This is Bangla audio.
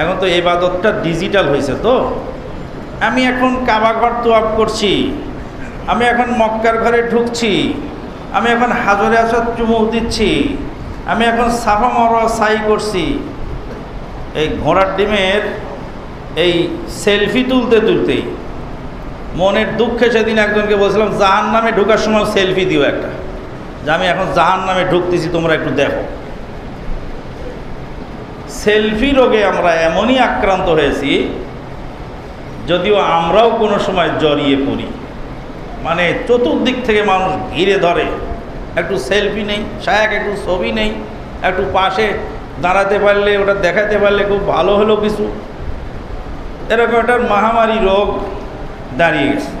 এখন তো এবাদতটা ডিজিটাল হয়েছে তো। আমি এখন কাবা ঘর তোয়াব করছি। আমি এখন মক্কার ঘরে ঢুকছি। আমি এখন হাজরে আসাদ চুমুক দিচ্ছি। আমি এখন সাফা মরোয়া সাই করছি। এই ঘোড়ার ডিমের এই সেলফি তুলতে তুলতেই মনের দুঃখে সেদিন একজনকে বলছিলাম জাহান নামে ঢোকার সময় সেলফি দিও একটা। যে আমি এখন জাহান নামে ঢুকতেছি, তোমরা একটু দেখো। সেলফি রোগে আমরা এমনই আক্রান্ত হয়েছি, যদিও আমরাও কোনো সময় জড়িয়ে পড়ি। মানে চতুর্দিক থেকে মানুষ ঘিরে ধরে, একটু সেলফি নেই, সায়াক একটু ছবি নেই, একটু পাশে দাঁড়াতে পারলে, ওটা দেখাতে পারলে খুব ভালো হলো কিছু এরকম একটা মহামারী রোগ দাঁড়িয়ে গেছে।